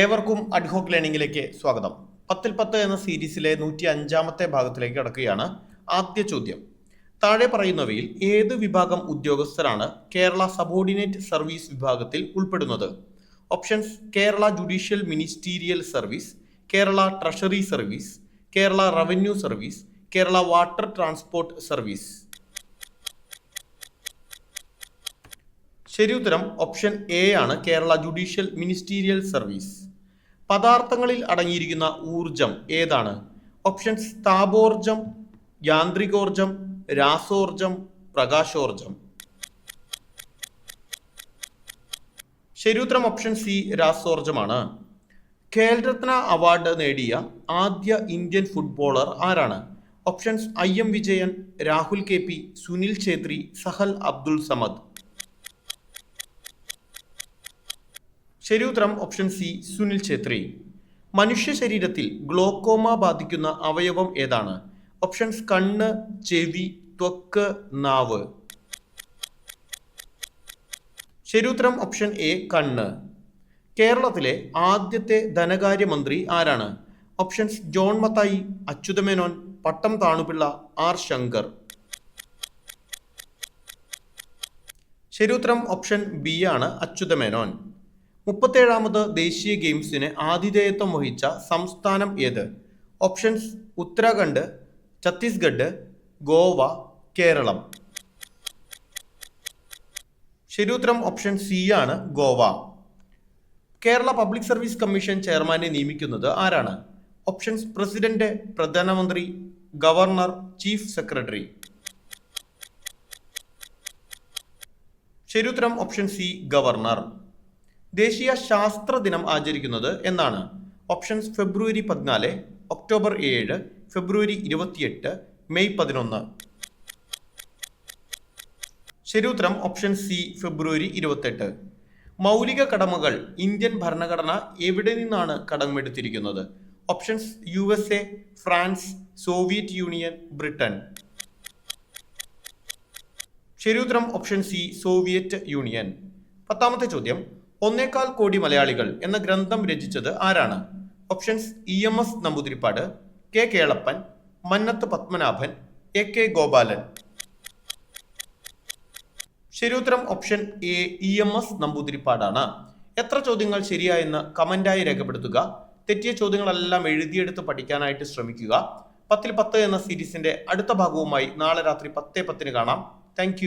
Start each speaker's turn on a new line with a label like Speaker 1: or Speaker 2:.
Speaker 1: ഏവർക്കും അഡ്ഹോക്ക് ലേണിംഗിലേക്ക് സ്വാഗതം. പത്തിൽ പത്ത് എന്ന സീരീസിലെ നൂറ്റി അഞ്ചാമത്തെ ഭാഗത്തിലേക്ക് കടക്കുകയാണ് ആദ്യ ചോദ്യം. താഴെ പറയുന്നവയിൽ ഏത് വിഭാഗം ഉദ്യോഗസ്ഥരാണ് കേരള സബോർഡിനേറ്റ് സർവീസ് വിഭാഗത്തിൽ ഉൾപ്പെടുന്നത്? Options Kerala judicial ministerial service Kerala treasury service Kerala revenue service Kerala water transport service. ശരി ഉത്തരം ഓപ്ഷൻ എ ആണ് കേരള ജുഡീഷ്യൽ മിനിസ്റ്റീരിയൽ സർവീസ്. പദാർത്ഥങ്ങളിൽ അടങ്ങിയിരിക്കുന്ന ഊർജം ഏതാണ്? ഓപ്ഷൻ താപോർജം യാന്ത്രികോർജം രാസോർജം പ്രകാശോർജം ശരി ഉത്തരം ഓപ്ഷൻ സി രാസോർജമാണ് ഖേൽരത്ന അവാർഡ് നേടിയ ആദ്യ ഇന്ത്യൻ ഫുട്ബോളർ ആരാണ്? Options I M Vijayan Rahul K P Sunil Chhetri Sahal Abdul Samad. ശരി ഉത്തരം ഓപ്ഷൻ സി സുനിൽ ഛേത്രി. മനുഷ്യ ശരീരത്തിൽ ഗ്ലോക്കോമ ബാധിക്കുന്ന അവയവം ഏതാണ്? ഓപ്ഷൻസ് കണ്ണ് ചെവി ത്വക്ക് നാവ്. ശരിയുത്തരം ഓപ്ഷൻ എ കണ്ണ്. കേരളത്തിലെ ആദ്യത്തെ ധനകാര്യമന്ത്രി ആരാണ്? Options John Mathai Achutha Menon Pattom Thanu Pillai R Sankar. ശരിയുത്തരം ഓപ്ഷൻ ബി ആണ് അച്യുതമേനോൻ. മുപ്പത്തേഴാമത് ദേശീയ ഗെയിംസിന് ആതിഥേയത്വം വഹിച്ച സംസ്ഥാനം ഏത്? ഓപ്ഷൻസ് ഉത്തരാഖണ്ഡ് ഛത്തീസ്ഗഡ് ഗോവ കേരളം. ശരിയുത്തരം ഓപ്ഷൻ സി ആണ് Goa. Kerala public service commission ചെയർമാനെ നിയമിക്കുന്നത് ആരാണ്? ഓപ്ഷൻസ് പ്രസിഡന്റ് പ്രധാനമന്ത്രി ഗവർണർ ചീഫ് സെക്രട്ടറി. ശരിയുത്തരം ഓപ്ഷൻ സി ഗവർണർ. ദേശീയ ശാസ്ത്ര ദിനം ആചരിക്കുന്നത് എന്നാണ്. ഓപ്ഷൻസ് ഫെബ്രുവരി പതിനാല് ഒക്ടോബർ ഏഴ് ഫെബ്രുവരി ഇരുപത്തിയെട്ട് മെയ് പതിനൊന്ന്. ശരി ഉത്തരം ഓപ്ഷൻ സി ഫെബ്രുവരി ഇരുപത്തെട്ട്. മൗലിക കടമകൾ ഇന്ത്യൻ ഭരണഘടന എവിടെ നിന്നാണ് കടമെടുത്തിരിക്കുന്നത്? Options U S A France Soviet Union Britain. ശരി ഉത്തരം ഓപ്ഷൻ സി സോവിയറ്റ് യൂണിയൻ. പത്താമത്തെ ചോദ്യം ഒന്നേകാൽ കോടി മലയാളികൾ എന്ന ഗ്രന്ഥം രചിച്ചത് ആരാണ്? Options E M S Namboodiripad K Kelappan Mannath Padmanabhan A K Gopalan. ശരിയുത്തരം option A E M S നമ്പൂതിരിപ്പാടാണ്. എത്ര ചോദ്യങ്ങൾ ശരിയായെന്ന് കമന്റായി രേഖപ്പെടുത്തുക. തെറ്റിയ ചോദ്യങ്ങളെല്ലാം എഴുതിയെടുത്ത് പഠിക്കാനായിട്ട് ശ്രമിക്കുക. പത്തിൽ പത്ത് എന്ന സീരീസിന്റെ അടുത്ത ഭാഗവുമായി നാളെ രാത്രി പത്തേ പത്തിന് കാണാം. താങ്ക്